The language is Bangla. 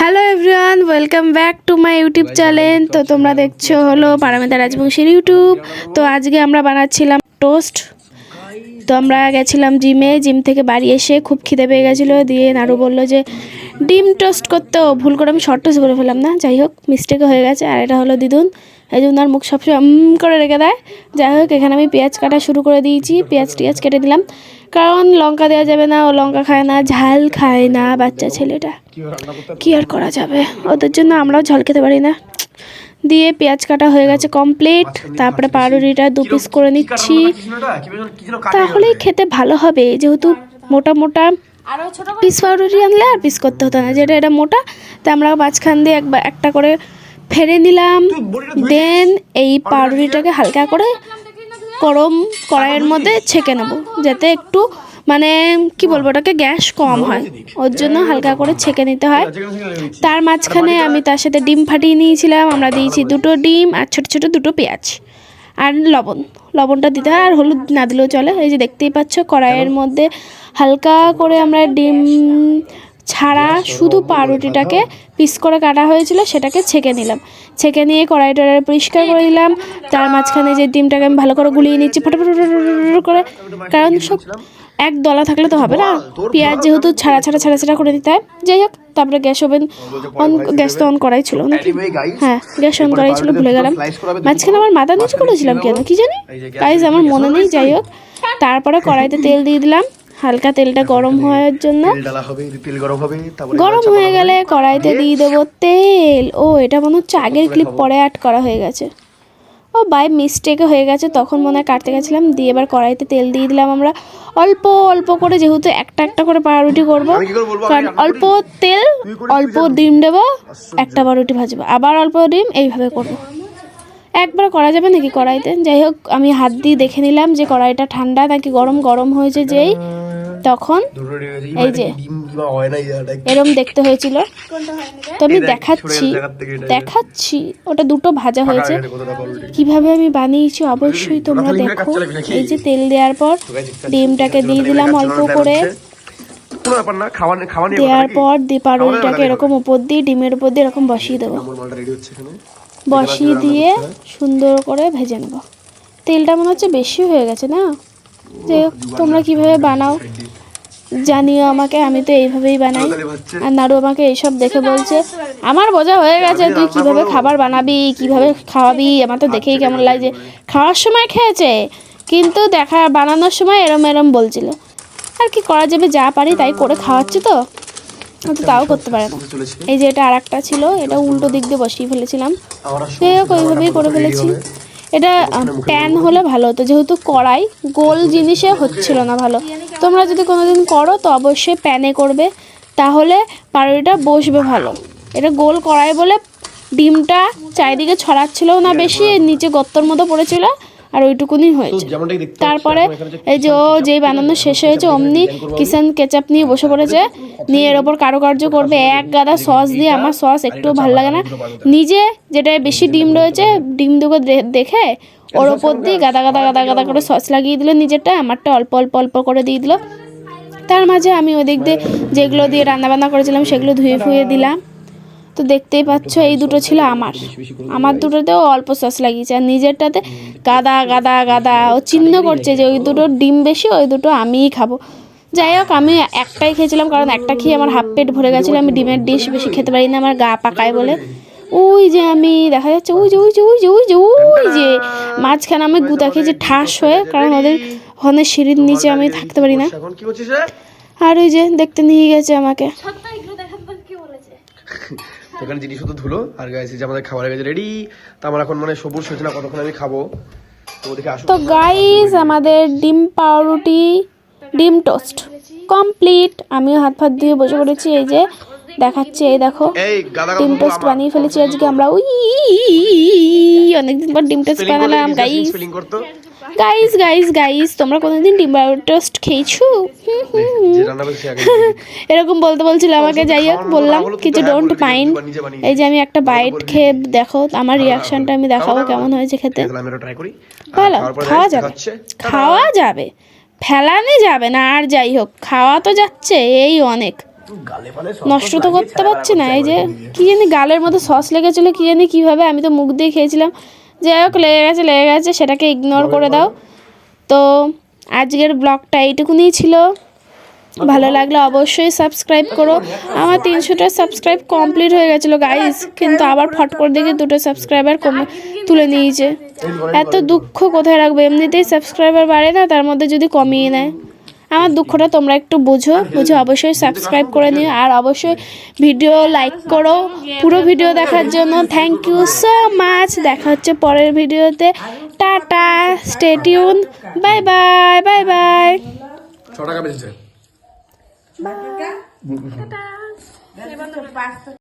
Hello everyone welcome back to my YouTube channel তো তোমরা দেখছ হলো পারামিতা রাজবংশীর ইউটিউব তো আজকে আমরা বানাচ্ছিলাম টোস্ট তো আমরা গেছিলাম জিমে জিম থেকে বাড়ি এসে খুব খিদে পেয়ে গেছিল। দিয়ে নাড়ু বলল যে ডিম টোস্ট করতেও ভুল করে আমি শর্ট টোস্ট করে ফেলাম না। যাই হোক মিস্টেক হয়ে গেছে। আর এটা হলো দিদুন এই জন্য আর মুখ সবসময় করে রেখে দেয়। যাই হোক, এখানে আমি পেঁয়াজ কাটা শুরু করে দিয়েছি। পেঁয়াজ টিয়াজ কেটে দিলাম। কারণ লঙ্কা দেওয়া যাবে না, ও লঙ্কা খায় না, ঝাল খায় না বাচ্চা ছেলেটা। কি আর করা যাবে? ওদের জন্য আমরাও ঝাল খেতে পারি না। দিয়ে পেঁয়াজ কাটা হয়ে গেছে কমপ্লিট তারপরে পাউরুটিটা দু পিস করে নিচ্ছি। তাহলেই খেতে ভালো হবে। যেহেতু মোটা মোটা পিস পাউরুটি আনলে আর পিস করতে হতো না। যেটা এটা মোটা, তা আমরা মাঝখান দিয়ে একবার একটা করে ফেরে নিলাম দেন এই পাউরুটিটাকে হালকা করে গরম কড়াইয়ের মধ্যে ছেঁকে নেব যাতে একটু মানে কি বলব ওটাকে গ্যাস কম হয়। ওর জন্য হালকা করে ছেঁকে নিতে হয়। তার মাঝখানে আমি তার সাথে ডিম ফাটিয়ে নিয়েছিলাম। আমরা দিয়েছি দুটো ডিম আর ছোটো ছোটো দুটো পেঁয়াজ আর লবণ। লবণটা দিতে হয় আর হলুদ না দিলেও চলে। এই যে দেখতেই পাচ্ছ কড়াইয়ের মধ্যে হালকা করে আমরা ডিম ছাড়া শুধু পাউরুটিটাকে পিস করে কাটা হয়েছিল সেটাকে ছেঁকে নিলাম। ছেঁকে নিয়ে কড়াইটা পরিষ্কার করে দিলাম। তার মাঝখানে যে ডিমটাকে আমি ভালো করে গুলিয়ে নিচ্ছি ফটাফট করে কারণ সব এক দলা থাকলে তো হবে না পেঁয়াজ যেহেতু ছাড়া ছাড়া ছাড়া ছাড়া করে দিতে হয় যাই হোক তারপরে গ্যাস ওভেন অন গ্যাস তো অন করাই ছিল নাকি হ্যাঁ গ্যাস অন করাই ছিল ভুলে গেলাম মাঝখানে আমার মাথা নিচু করেছিলাম কেন কি জানি গাইজ আমার মনে নেই যাই হোক তারপরে কড়াইতে তেল দিয়ে দিলাম হালকা তেলটা গরম হওয়ার জন্য গরম হয়ে গেলে কড়াইতে দিয়ে দেবো তেল। ও এটা মনে হচ্ছে আগের ক্লিপ পরে অ্যাড করা হয়ে গেছে। ও বাই মিস্টেকে হয়ে গেছে তখন মনে হয় কাটতে গেছিলাম দিয়ে এবার কড়াইতে তেল দিয়ে দিলাম আমরা। অল্প অল্প করে যেহেতু একটা একটা করে পাউরুটি করব? কারণ অল্প তেল অল্প ডিম দেবো একটা পাউরুটি ভাজবো। আবার অল্প ডিম এইভাবে করব। একবার করা যাবে নাকি কড়াইতে? যাই হোক আমি হাত দিয়ে দেখে নিলাম যে কড়াইটা ঠান্ডা নাকি গরম গরম হয়েছে যেই। তখন এই যে হয় এরম দেখতে হয়েছিল। তো আমি দেখাচ্ছি দেখাচ্ছি ওটা দুটো ভাজা হয়েছে। কীভাবে আমি বানিয়েছি অবশ্যই তোমরা দেখো? এই যে তেল দেওয়ার পর ডিমটাকে দিয়ে দিলাম অল্প করে। দেওয়ার পর দিয়ে এরকম উপর দিয়ে ডিমের উপর দিয়ে এরকম বসিয়ে দেবো। আমার মালটা রেডি হচ্ছে এখানে। বসিয়ে দিয়ে সুন্দর করে ভেজে নেব। তেলটা মনে হচ্ছে বেশি হয়ে গেছে না? যাই হোক, তোমরা কীভাবে বানাও, জানিও আমাকে, আমি তো এইভাবেই বানাই। আর নাড়ু আমাকে এইসব দেখে বলছে, আমার বোঝা হয়ে গেছে, তুই কীভাবে খাবার বানাবি, কীভাবে খাওয়াবি, আমার তো দেখেই কেমন লাগছে। খাওয়ার সময় খেয়েছে, কিন্তু দেখা, বানানোর সময় এরম এরম বলছিল। আর কি করা যাবে, যা পারি তাই করে খাওয়াচ্ছে তো। তো তাও করতে পারে না। এই যে এটা আর একটা ছিল, এটা উল্টো দিক দিয়ে বসিয়ে ফেলেছিলাম। যাই হোক, ওইভাবেই করে ফেলেছি। এটা প্যান হলে ভালো হতো যেহেতু কড়াই গোল জিনিসে হচ্ছিল না ভালো। তোমরা যদি কোনো দিন করো তো অবশ্যই প্যানে করবে তাহলে পাউরিটা বসবে ভালো। এটা গোল কড়াই বলে ডিমটা চারিদিকে ছড়াচ্ছিলও না বেশি নিচে গত্তর মতো পড়েছিল। আর ওইটুকুনি হয়েছে। তারপরে এই যে ও যেই বানানো শেষ হয়েছে অমনি কিষান কেচাপ নিয়ে বসে পড়েছে নিয়ে এর ওপর কারুকার্য করবে এক গাদা সস দিয়ে আমার সস একটু ভালো লাগে না। নিজে যেটা বেশি ডিম রয়েছে ডিম দুটো দেখে ওর ওপর দিয়ে গাদা গাদা গাদা গাদা করে সস লাগিয়ে দিল নিজেরটা আমারটা অল্প অল্প অল্প করে দিয়ে দিল। তার মাঝে আমি ওদিক দিয়ে যেগুলো দিয়ে রান্নাবান্না করেছিলাম সেগুলো ধুয়ে ফুয়ে দিলাম। তো দেখতেই পাচ্ছ এই দুটো ছিল আমার। আমার দুটোতেও অল্প সস লাগিয়েছে আর নিজেরটাতে গাদা গাদা গাদা ও চিহ্ন করছে যে ওই দুটো ডিম বেশি ওই দুটো আমিই খাব। যাই হোক আমি একটাই খেয়েছিলাম কারণ একটা খেয়ে আমার হাফ পেট ভরে গেছিল আমি ডিমের ডিশ বেশি খেতে পারি না আমার গা পাকায় বলে। ওই যে আমি দেখা যাচ্ছে ওই যে ওই যে ওই যে ওই যে ওই যে মাঝখানে আমি গুতা খেয়েছি ঠাস হয়ে কারণ ওদের হনের সিঁড়ির নিচে আমি থাকতে পারি না। আর ওই যে দেখতে নিয়ে গেছে আমাকে। এখানে জিনিসপত্র ধুলো। আর গাইছে যে আমাদের খাবার গেছে রেডি তো আমার এখন মানে সবুজ হয়েছে না কতক্ষণ আমি খাব? তো গাইস আমাদের ডিম পাউরুটি ডিম টোস্ট কমপ্লিট আমিও হাত ফাত দিয়ে বসে পড়েছি এই যে দেখাচ্ছি এই দেখো। ডিম টোস্ট বানিয়ে ফেলেছি আজকে আমরা। উই অনেকদিন পর ডিম টোস্ট বানালাম গাইস গাইস গাইস গাইস তোমরা কোনোদিন ডিম টোস্ট খেয়েছো? এরকম বলতে বলছিল আমাকে যাই হোক বললাম কিছু ডোন্ট মাইন্ড এই যে আমি একটা বাইট খেয়ে দেখো আমার রিয়াকশনটা আমি দেখাবো কেমন হয়েছে খেতে। ভালো খাওয়া যাবে। খাওয়া যাবে। ফেলানি যাবে না আর যাই হোক খাওয়া তো যাচ্ছে এই অনেক। নষ্ট তো করতে পারছি না এই যে কি জানি গালের মধ্যে সস লেগেছিল কি জানি কীভাবে আমি তো মুখ দিয়ে খেয়েছিলাম। যাই হোক লেগে গেছে লেগে গেছে সেটাকে ইগনোর করে দাও। তো আজকের ব্লগটা এইটুকুনি ছিল। ভালো লাগলে অবশ্যই সাবস্ক্রাইব করো। আমার তিনশোটা সাবস্ক্রাইব কমপ্লিট হয়ে গেছিল গাইজ কিন্তু আবার ফট করে দেখে দুটো সাবস্ক্রাইবার কমে তুলে নিয়েছে। এত দুঃখ কোথায় রাখব? এমনিতেই সাবস্ক্রাইবার বাড়ে না তার মধ্যে যদি কমিয়ে নেয়। আমার দুঃখটা তোমরা একটু বুঝো বুঝে অবশ্যই সাবস্ক্রাইব করে নিও আর অবশ্যই ভিডিও লাইক করো পুরো ভিডিও দেখার জন্য থ্যাংক ইউ সো মাচ দেখা হচ্ছে পরের ভিডিওতে tata stay tuned bye bye bye bye ছ টাকা বেঁচেছে